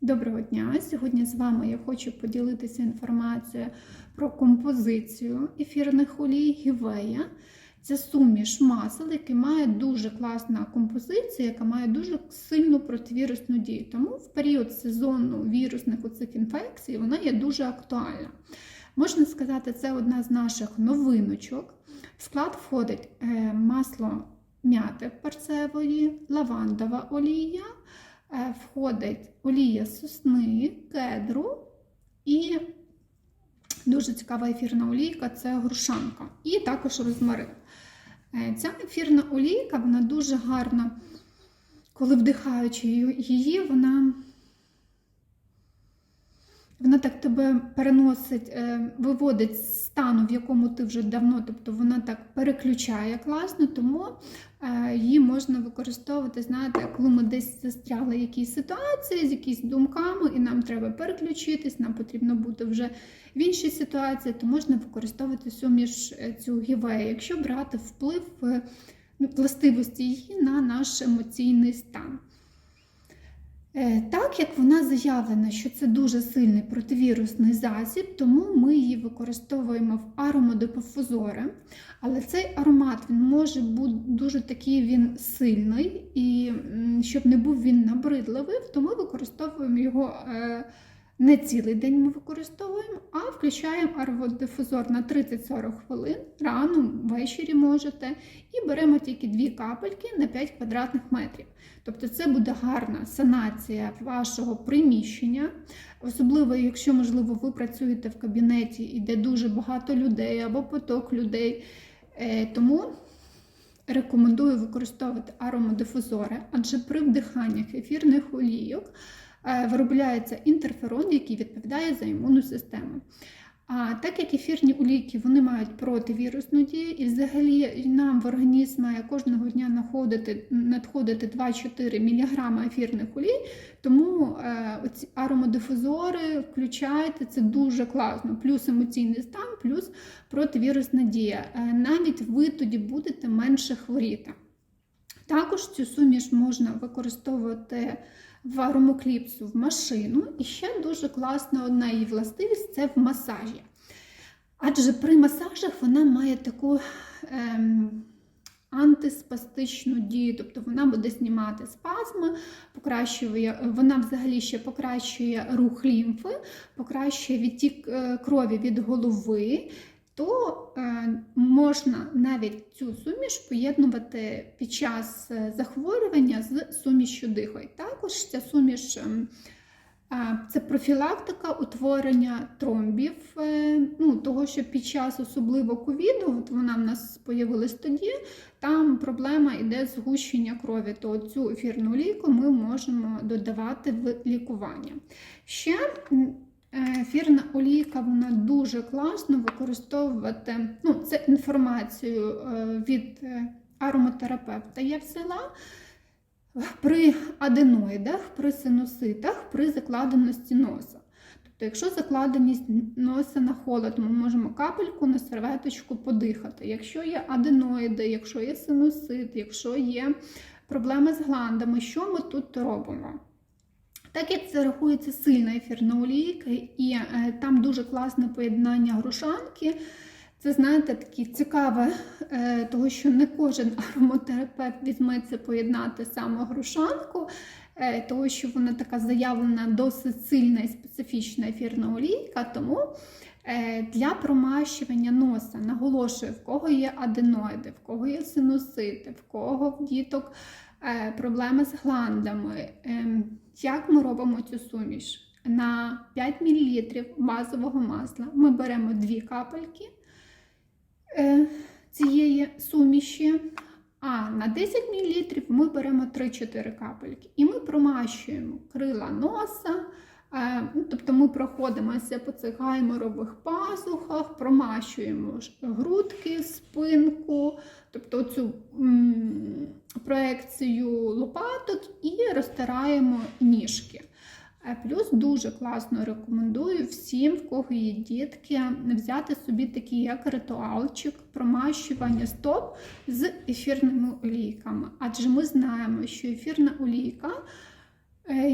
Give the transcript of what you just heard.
Доброго дня! Сьогодні з вами я хочу поділитися інформацією про композицію ефірних олій Гівея. Це суміш масел, який має дуже класну композицію, яка має дуже сильну противірусну дію. Тому в період сезону вірусних оцих інфекцій вона є дуже актуальна. Можна сказати, це одна з наших новиночок. В склад входить е, масло мяти перцевої, лавандова олія. Е, входить олія сосни, кедру і дуже цікава ефірна олійка це грушанка. І також розмарин. Е, Ця ефірна олійка, вона дуже гарна, коли вдихаючи її, вона. Вона так тебе переносить, е, виводить з стану, в якому ти вже давно, тобто вона так переключає класно, тому е, її можна використовувати, знаєте, коли ми десь застряли в якійсь ситуації з якісь думками, і нам треба переключитись, нам потрібно бути вже в іншій ситуації, то можна використовувати суміш е, цю гівею, якщо брати вплив ну, властивості її на наш емоційний стан. Так як вона заявлена, що це дуже сильний противірусний засіб, тому ми її використовуємо в аромодепофузори. Але цей аромат він може бути дуже такий він сильний, і щоб не був він набридливий, то ми використовуємо його не цілий день ми використовуємо, а включаємо аромодифузор на 30-40 хвилин, рано, ввечері можете, і беремо тільки дві капельки на 5 квадратних метрів. Тобто це буде гарна санація вашого приміщення, особливо, якщо, можливо, ви працюєте в кабінеті, де дуже багато людей або поток людей. Тому рекомендую використовувати аромодифузори, адже при вдиханнях ефірних олійок. Виробляється інтерферон, який відповідає за імунну систему. А так як ефірні олійки вони мають противірусну дію, і взагалі нам в організм має кожного дня надходити, надходити 2-4 мг ефірних олій, тому е, оці аромодифузори включайте, це дуже класно. Плюс емоційний стан, плюс противірусна дія. Е, навіть ви тоді будете менше хворіти. Також цю суміш можна використовувати в аромокліпсу в машину. І ще дуже класна одна її властивість це в масажі. Адже при масажах вона має таку ем, антиспастичну дію, тобто вона буде знімати спазми, покращує, вона взагалі ще покращує рух лімфи, покращує відтік е, крові від голови то е, можна навіть цю суміш поєднувати під час е, захворювання з сумішю дихою. Також ця суміш ем, це профілактика утворення тромбів, е, ну, того, що під час особливо ковіду, от вона в нас з'явилась тоді, там проблема йде згущення крові, то цю ефірну ліку ми можемо додавати в лікування. Ще Ефірна олійка вона дуже класно використовувати. ну, Це інформацію е, від е, ароматерапевта я взяла при аденоїдах, при синуситах, при закладеності носа. Тобто, якщо закладеність носа на холод, ми можемо капельку на серветочку подихати. Якщо є аденоїди, якщо є синусит, якщо є проблеми з гландами, що ми тут робимо? Так як це рахується сильна ефірна олійка, і е, там дуже класне поєднання грушанки. Це, знаєте, таке цікаве, е, того, що не кожен ароматерапевт візьметься поєднати саме грушанку, е, того, що вона така заявлена, досить сильна і специфічна ефірна олійка. Тому е, для промащування носа наголошую, в кого є аденоїди, в кого є синусити, в кого в діток проблеми з гландами. Е, як ми робимо цю суміш? На 5 мл базового масла ми беремо 2 капельки цієї суміші, а на 10 мл ми беремо 3-4 капельки. І ми промащуємо крила носа. Е, ну, тобто ми проходимося по цих гайморових пазухах, промащуємо грудки, спинку, тобто цю проекцію лопаток і розтираємо ніжки. Е, плюс дуже класно рекомендую всім, в кого є дітки, взяти собі такий як ритуалчик промащування стоп з ефірними олійками. Адже ми знаємо, що ефірна олійка. Е,